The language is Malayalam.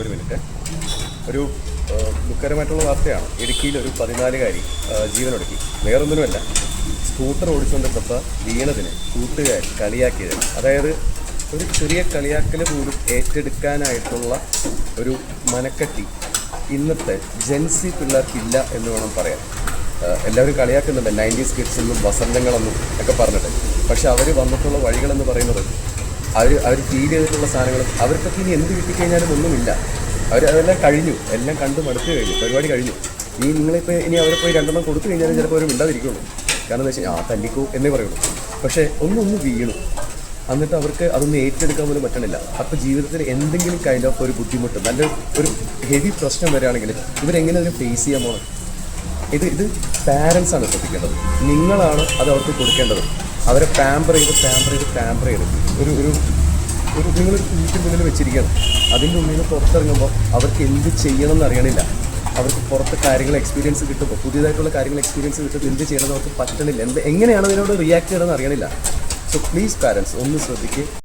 ഒരു മിനിറ്റ്. ഒരു ദുഃഖകരമായിട്ടുള്ള വാർത്തയാണ്. ഇടുക്കിയിൽ ഒരു പതിനാലുകാരി ജീവനൊടുക്കി. വേറൊന്നിനുമല്ല. സ്കൂട്ടർ ഓടിച്ചുകൊണ്ടിരുന്നപ്പോൾ വീണതിന് കൂട്ടുകാർ കളിയാക്കിയത്. അതായത് ഒരു ചെറിയ കളിയാക്കൽ പോലും ഏറ്റെടുക്കാനായിട്ടുള്ള ഒരു മനക്കട്ടി ഇന്നത്തെ ജെൻസി പിള്ളേർക്കില്ല എന്ന് വേണം പറയാൻ. എല്ലാവരും കളിയാക്കുന്നുണ്ട്. നയന്റീസ് കിഡ്സ് എന്നും വസന്തങ്ങളെന്നും ഒക്കെ പറഞ്ഞിട്ട്. പക്ഷെ അവർ വന്നിട്ടുള്ള വഴികളെന്ന് പറയുന്നത് അവർ അവർ ഫീൽ ചെയ്തിട്ടുള്ള സാധനങ്ങൾ അവർക്കൊക്കെ ഇനി എന്ത് കിട്ടിക്കഴിഞ്ഞാലും ഒന്നുമില്ല. അവർ അതെല്ലാം കഴിഞ്ഞു. എല്ലാം കണ്ട് മടുത്തു കഴിഞ്ഞു. പരിപാടി കഴിഞ്ഞു. ഈ നിങ്ങളിപ്പോൾ ഇനി അവരെ പോയി രണ്ടെണ്ണം കൊടുത്തു കഴിഞ്ഞാലും ചിലപ്പോൾ അവർ മിണ്ടാതിരിക്കുള്ളൂ. കാരണം എന്താ വെച്ചാൽ ആ തല്ലിക്കൂ എന്നേ പറയുള്ളൂ. പക്ഷേ ഒന്നൊന്ന് വീണു. എന്നിട്ട് അവർക്ക് അതൊന്നും ഏറ്റെടുക്കാൻ പോലും പറ്റണില്ല. അപ്പോൾ ജീവിതത്തിൽ എന്തെങ്കിലും കൈൻഡ് ഓഫ് ഒരു ബുദ്ധിമുട്ട് നല്ല ഒരു ഹെവി പ്രശ്നം വരികയാണെങ്കിൽ ഇവരെങ്ങനെ അതിനെ ഫേസ് ചെയ്യാൻ പോകണം ഇത് ഇത് പാരൻസ് ആണ് ശ്രദ്ധിക്കേണ്ടത്. നിങ്ങളാണ് അത് അവർക്ക് കൊടുക്കേണ്ടത്. അവരെ പാമ്പർ ചെയ്ത് പാമ്പർ ചെയ്ത് പാമ്പർ ചെയ്ത്. ഒരു ഒരു ഒരു നിങ്ങൾ മുന്നിൽ വെച്ചിരിക്കണം അതിന്റെ ഉള്ളിൽ നിന്ന് പുറത്തിറങ്ങുമ്പോൾ അവർക്ക് എന്ത് ചെയ്യണം എന്ന് അറിയണില്ല. അവർക്ക് പുറത്ത് കാര്യങ്ങൾ എക്സ്പീരിയൻസ് കിട്ടുമ്പോൾ പുതിയതായിട്ടുള്ള കാര്യങ്ങൾ എക്സ്പീരിയൻസ് കിട്ടുമ്പോൾ എന്ത് ചെയ്യണമെന്ന് അവർക്ക് പറ്റണില്ല. എന്ത് എങ്ങനെയാണ് അതിനോട് റിയാക്ട് ചെയ്യണമെന്ന് അറിയണില്ല. സോ പ്ലീസ് പാരൻസ് ഒന്ന് ശ്രദ്ധിക്കുക